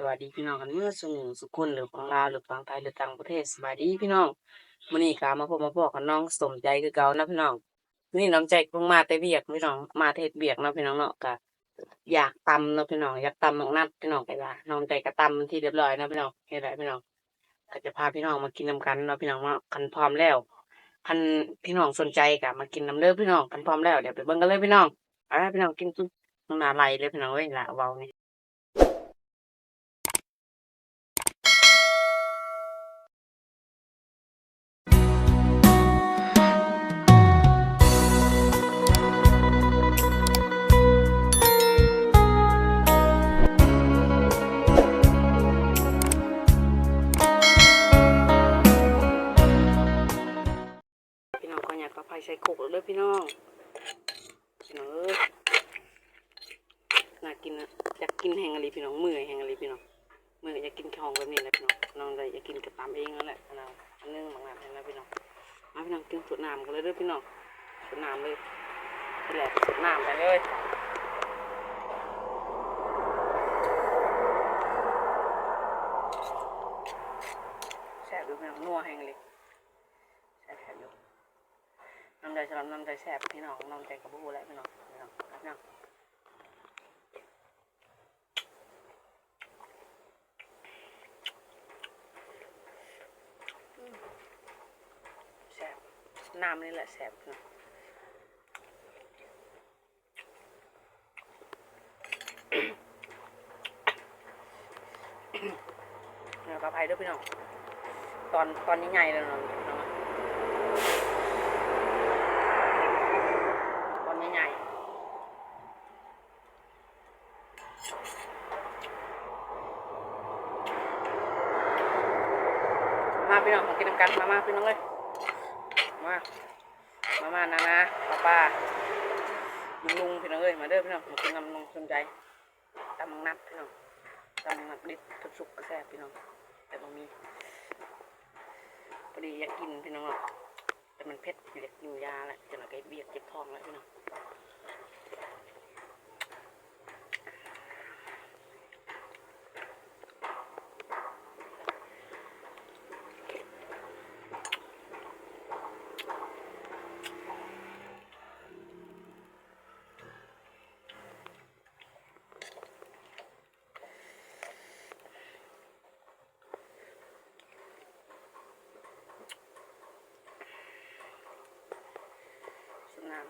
สวัสดีพี่น้องกันเมื่อสุหนึ่งสุขคนหรือฝั่งลาวหรือฝั่งไทยหรือต่างประเทศสบายดีพี่น้องมื้อนี้ก็มาพบมาพบกับน้องสมใจคือเก่านะพี่น้องมื้อนี้น้องใจเพิ่งมาแต่เวียกพี่น้องมาเทศเวียกเนาะพี่น้องเนาะก็อยากตำเนาะพี่น้องอยากตำมักนัดพี่น้องก็ว่าน้องใจก็ตำที่เรียบร้อยนะพี่น้องเฮ็ดได้พี่น้องก็จะพาพี่น้องมากินนํกันเนาะพี่น้องเนาะคันพร้อมแล้วคันพี่น้องสนใจก็มากินนํเด้อพี่น้องคันพร้อมแล้วเดี๋ยวไปเบิ่งกันเลยพี่น้องไปพี่น้องกินน้ำลายไหลเลยพี่น้องเอ้ยละเว้านี่พี่น้ ใส่คุกแล้วเด้อพี่น้องพี่น้องเอ้ยน่ากินนะอยากกินแหงอะไรพี่น้องเมื่อยแหงอะไรพี่น้องเมื่อยอยากกินของแบบนี้แหละพี่น้องน้องเลยอยากกินกับตามเองนั่นแหละพี่น้องอันนึงบางงานเห็นแล้วพี่น้องมาพี่น้องกินสุดน้ำกันเลยเด้อพี่น้องสุดน้ำเลยนี่แหละสุดน้ำไปเลยแซ่บดูพี่น้องนัวแหงเลยแซ่บแซ่บอยู่ น้ำใจสำหรับน้ำใจแสบพี่น้องน้ำใจกระบูแหละพี่น้องพี่น้องพี่น้องแสบน้ำนี่แหละแสบพี่น้องเดี๋ยวกระพราด้วยพี่น้อง ตอนตอนนี้ใหญ่แล้วเนาะพี่น้อง ตอนใหญ่ๆ มาพี่น้องมากินน้ำกันมามาพี่น้องเลยมามามานะนะป้าป้าลุงลุงพี่น้องเอ้ยมาเด้อพี่น้องมากินน้ำนองสนใจตำมังนัดพี่น้องตำมังนัดดิบทุกสุกกระแซบพี่น้องแต่บะมีพอดีอยากกินพี่น้องเนาะแต่มันเผ็ดอยากกินยาแหละจนเราก็เบียดเจ็บท้องแล้วพี่น้อง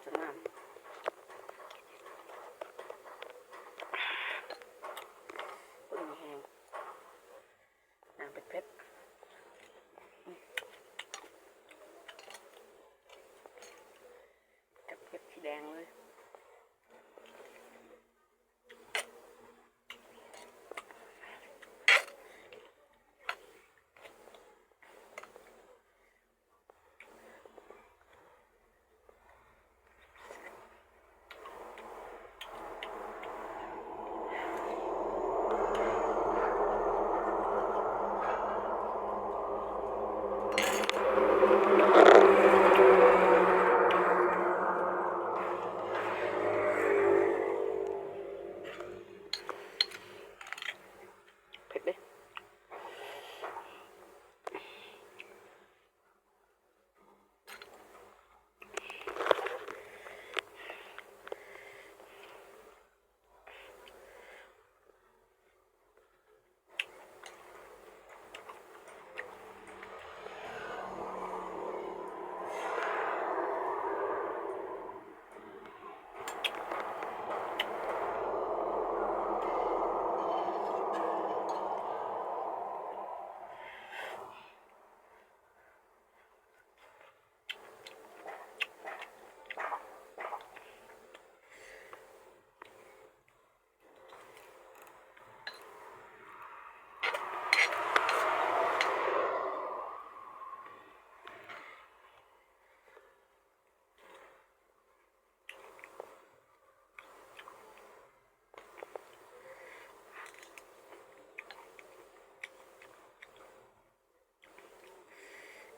สนามสนามปุ่นแห้งน้ำเผ็ดเผ็ดอืมจับเผ็ดสีแดงเลย เผ็ดเลย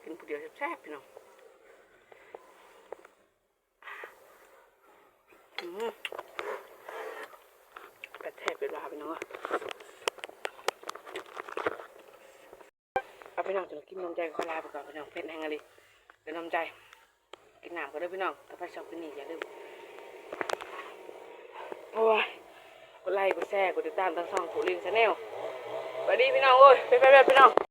กิ นผู้เดียวแซ่บๆพี่น้องอืมเป็ดแทบเป็ดลาพี่น้องเอาพี่น้องจะกินนมใจขอลาไปก่อนพี่น้องเพชรแห่งอะไรเดี๋ยวนมใจ กินน้ำก็ได้พี่น้องถ้าไปชอบกินนี่อย่าลืมโอ้ยกดไลค์กดแชร์กดติดตามทั้งช่องกูลินชาแนลสวัสดีพี่น้องโอ้ยไปไปไปพี่น้อง